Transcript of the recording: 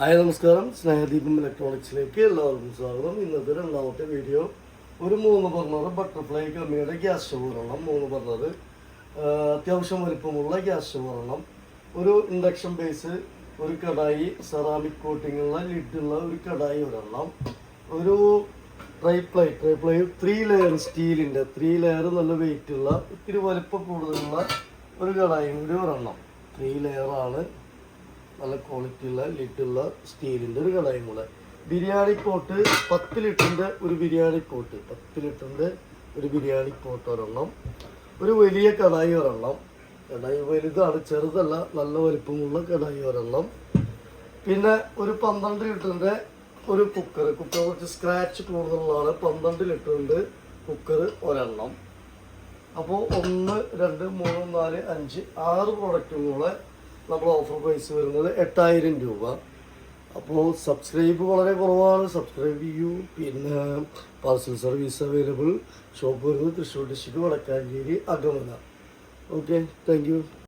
Hi നമസ്കാരം. സ്നേഹദീപം ഇലക്ട്രോണിക്സിലേക്ക് എല്ലാവർക്കും സ്വാഗതം. ഇന്നത്തെ രണ്ടാമത്തെ വീഡിയോ ഒരു മൂന്ന് ബർണർ ബട്ടർഫ്ലൈ കമ്മിയുടെ ഗ്യാസ് സ്റ്റവ് ഒരെണ്ണം മൂന്ന് ബർണർ അത്യാവശ്യം വലിപ്പമുള്ള ഗ്യാസ് സ്റ്റവ് ഒരെണ്ണം ഒരു ഇൻഡക്ഷൻ ബേസ് ഒരു കടായി സെറാമിക് കോട്ടിങ്ങുള്ള ലിഡുള്ള ഒരു കടായി ഒരെണ്ണം. ഒരു tri ply tri ply three layer സ്റ്റീലിന്റെ ത്രീ ലെയർ നല്ല വെയിറ്റ് ഉള്ള ഇത്തിരി വലിപ്പം കൂടുതലുള്ള ഒരു കടായി കൂടി ഒരെണ്ണം ത്രീ ലെയറാണ് നല്ല ക്വാളിറ്റിയുള്ള ലിറ്റുള്ള സ്റ്റീലിന്റെ ഒരു കടായും കൂടെ ബിരിയാണി പോട്ട് പത്ത് ലിറ്ററിന്റെ ഒരു ബിരിയാണി പോട്ട് പത്ത് ലിറ്ററിന്റെ ഒരു ബിരിയാണി പോട്ട് ഒരെണ്ണം. ഒരു വലിയ കടായി ഒരെണ്ണം. കടായി വലുതാണ് ചെറുതല്ല നല്ല വലിപ്പമുള്ള കടായി ഒരെണ്ണം. പിന്നെ ഒരു പന്ത്രണ്ട് ലിറ്ററിന്റെ ഒരു കുക്കർ കുക്കർ കുറച്ച് സ്ക്രാച്ച് കൂടുതലുള്ളതാണ്. പന്ത്രണ്ട് ലിറ്ററിന്റെ കുക്കർ ഒരെണ്ണം. അപ്പോൾ ഒന്ന് രണ്ട് മൂന്ന് നാല് അഞ്ച് ആറ് പ്രൊഡക്റ്റും കൂടെ നമ്മൾ ഓഫർ പ്രൈസ് വരുന്നത് എട്ടായിരം രൂപ. അപ്പോൾ സബ്സ്ക്രൈബ് വളരെ കുറവാണ്. സബ്സ്ക്രൈബ് ചെയ്യൂ. പിന്നെ പാർസൽ സർവീസ് അവൈലബിൾ ഷോപ്പ് വരുന്നത് Thrissur district Vadakkanchery Akamala okay thank